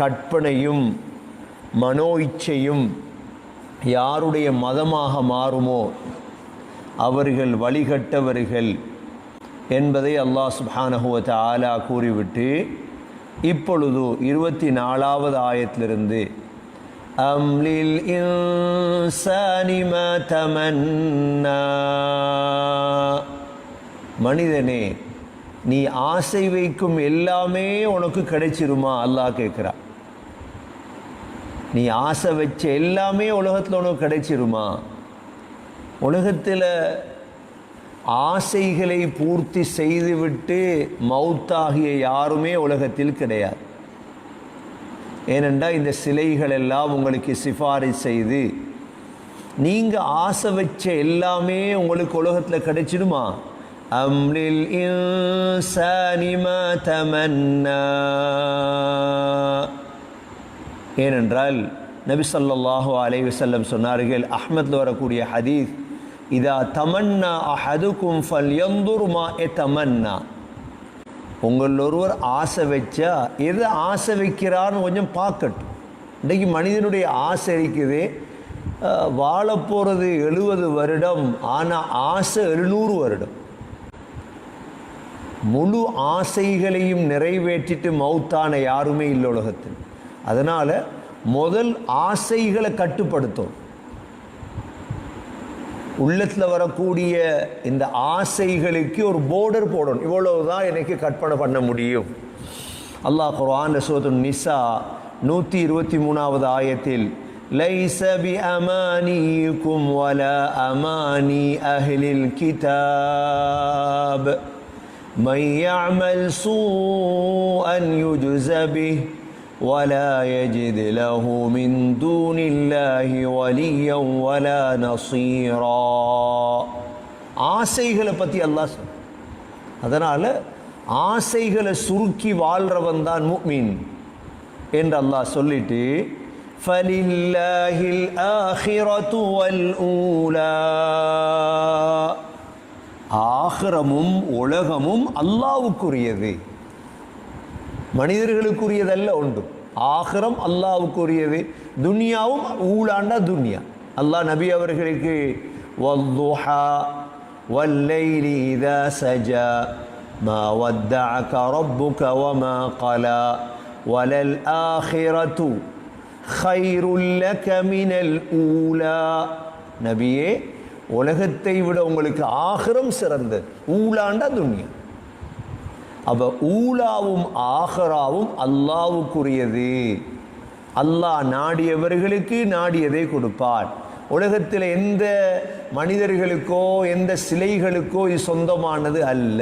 கற்பனையும் மனோ இச்சையும் யாருடைய மதமாக மாறுமோ அவர்கள் வழிகட்டவர்கள் என்பதை அல்லாஹ் சுப்ஹானஹுவ ஆலா கூறிவிட்டு இப்பொழுது இருபத்தி நாலாவது ஆயத்திலிருந்து அம்லில் இன்சானி தமன்னா மனிதனே நீ ஆசை வைக்கும் எல்லாமே உனக்கு கிடைச்சிருமா? அல்லாஹ் கேட்குறா நீ ஆசை வச்ச எல்லாமே உலகத்தில் உனக்கு கிடைச்சிருமா? உலகத்தில் ஆசைகளை பூர்த்தி செய்துவிட்டு மௌத்தாகிய யாருமே உலகத்தில் கிடையாது. ஏனென்றால் இந்த சிலைகள் எல்லாம் உங்களுக்கு சிபாரிசு செய்து நீங்கள் ஆசை வச்ச எல்லாமே உங்களுக்கு உலகத்தில் கிடைச்சிடுமா? அம்லில் இன்சானி தமன்னா ஏனென்றால் நபி சொல்லாஹு அலைஹி வஸல்லம் சொன்னார்கள் அஹ்மத்ல வரக்கூடிய ஹதீஸ் இதா தமன்னா அஹதுக்கும் எந்தூர்மா ஏ தமன்னா. உங்கள் ஒருவர் ஆசை வச்சா எது ஆசை வைக்கிறான்னு கொஞ்சம் பார்க்கட்டும். இன்றைக்கு மனிதனுடைய ஆசை இருக்குது வாழ போகிறது எழுபது வருடம் ஆனால் ஆசை எழுநூறு வருடம். முழு ஆசைகளையும் நிறைவேற்றிட்டு மௌத்தான யாருமே இல்லை உலகத்தில். அதனால் முதல் ஆசைகளை கட்டுப்படுத்தும் உள்ளத்தில் வரக்கூடிய இந்த ஆசைகளுக்கு ஒரு போர்டர் போடணும் இவ்வளவு தான் எனக்கு கற்பனை பண்ண முடியும் அல்லாஹ் குர்ஆன் சூரத்து நிசா நூற்றி இருபத்தி மூணாவது ஆயத்தில் லைஸ பி அமானிக்கும் வல அமானி அஹ்லில் கிதாப் من يعمل سوءا يجز به ولا يجد له من دون الله وليا ولا نصيرا ஆசைகளை பற்றி அல்லாஹ் சொல் அதனால் ஆசைகளை சுருக்கி வாழ்றவன் தான் முக்மீன் என்று அல்லாஹ் சொல்லிட்டு ஃபலில்லாஹில் ஆஹிரத்து வல் ஊலா ஆகிரமும் உலகமும் அல்லாவுக்குரியது மனிதர்களுக்குரியதல்ல உண்டு ஆகிரம் அல்லாவுக்குரியது துனியாவும் ஊழாண்டா துனியா அல்லாஹ் நபி அவர்களுக்கு வல்துஹா வல்லைலி இதா சஜா ما ودعك ربك وما قلى وللآخرة خير لك من الأولى நபியே உலகத்தை விட உங்களுக்கு ஆகிரம் சிறந்தது ஊலாண்டா துன்யா அப்ப ஊலாவும் ஆஹராவும் அல்லாவுக்குரியது அல்லாஹ் நாடியவர்களுக்கு நாடியதை கொடுப்பார் உலகத்தில் எந்த மனிதர்களுக்கோ எந்த சிலைகளுக்கோ இது சொந்தமானது அல்ல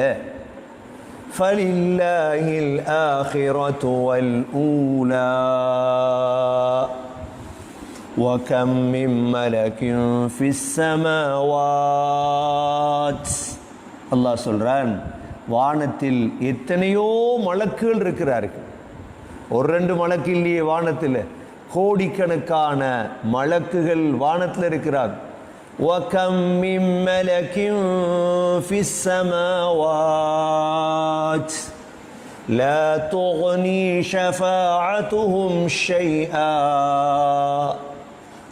فَلِلَّهِ الْآخِرَةُ وَالْأُولَى وكم من ملك في السماوات அல்லாஹ் சொல்றான் வானத்தில் எத்தனையோ மலக்குகள் இருக்கிறார்கள் ஒரு ரெண்டு மலக்கு இல்லையே வானத்தில் கோடிக்கணக்கான மலக்குகள் வானத்தில் இருக்கிறார் وكم من ملك في السماوات لا تغني شفاعتهم شيئا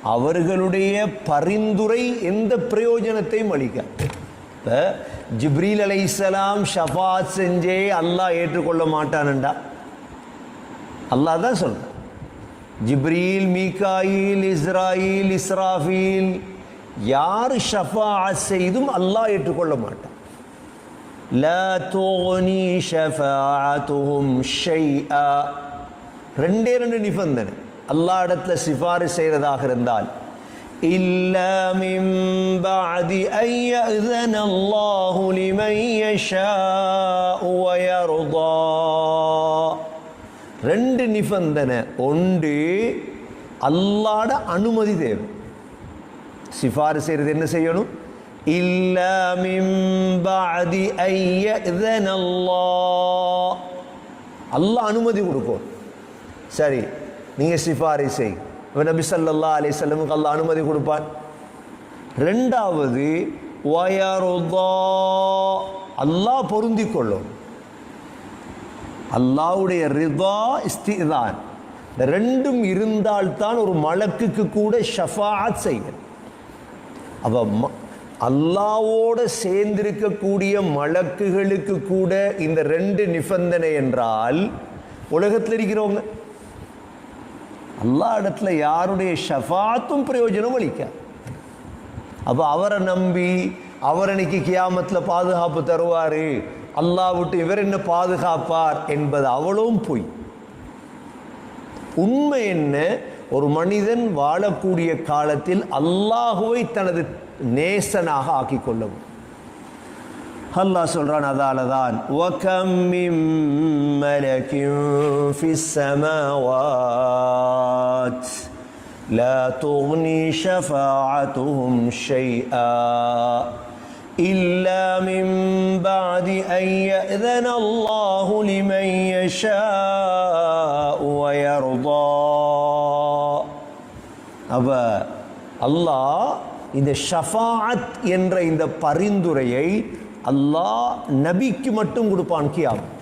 அவர்களுடைய பரிந்துரை எந்த பிரயோஜனத்தையும் அளிக்க இப்போ ஜிப்ரீல் அலைசலாம் ஷஃபாத் செஞ்சே அல்லாஹ் ஏற்றுக்கொள்ள மாட்டானண்டா அல்லாஹ் தான் சொல்ற ஜிப்ரீல் மீகாயில் இஸ்ராயில் இஸ்ராஃபீல் யார் ஷஃபாத் செய்தும் அல்லாஹ் ஏற்றுக்கொள்ள மாட்டான் لا تغني شفاعتهم شيئا ரெண்டே ரெண்டு நிபந்தனை அல்லாஹ் இடத்துல சிபாரிசு செய்யறதாக இருந்தால் إلا من بعد أن يأذن الله لمن يشاء ويرضى ரெண்டு நிபந்தனை ஒன்று அல்லாட அனுமதி தேவை சிபாரிசு செய்யறது என்ன செய்யணும் إلا من بعد أن يأذن الله அல்லாஹ் அனுமதி கொடுக்கும் சரி நீங்கள் சிபாரிசை செய் இப்ப நபி சல்லா அலி செல்லமுக்கு அல்லாஹ் அனுமதி கொடுப்பான். ரெண்டாவது வயருதா அல்லாஹ் பொருந்திக் கொள்ளும். அல்லாவுடைய ரிதா இஸ்திதான் இந்த ரெண்டும் இருந்தால்தான் ஒரு மலக்குக்கு கூட ஷஃபாத் செய்யும் அப்போ ம- அல்லாவோட சேர்ந்திருக்கக்கூடிய மலக்குகளுக்கு கூட இந்த ரெண்டு நிபந்தனை என்றால் உலகத்தில் இருக்கிறவங்க அல்லா இடத்துல யாருடைய ஷஃபாத்தும் பிரயோஜனம் அளிக்காது அப்போ அவரை நம்பி அவர் அன்னைக்கு கியாமத்தில் பாதுகாப்பு தருவார் அல்லா விட்டு இவர் என்ன பாதுகாப்பார் என்பது அவளும் பொய். உண்மை என்ன? ஒரு மனிதன் வாழக்கூடிய காலத்தில் அல்லாஹுவை தனது நேசனாக ஆக்கிக் கொள்ளவும் அல்லாஹ் சொல்றான் அதால தான் وَكَمْ مِن مَلَكٍ فِي السَّمَاوَاتِ لَا تُغْنِي شَفَاعَتُهُمْ شَيْئًا إِلَّا مِن بَعْدِ أَن يَأْذَنَ اللَّهُ لِمَن يَشَاءُ وَيَرْضَى அப்ப அல்லாஹ் இந்த ஷஃபாஅத் என்ற இந்த பரிந்துரையை அல்லாஹ் நபிக்கு மட்டும் கொடுப்பான் கியாமத்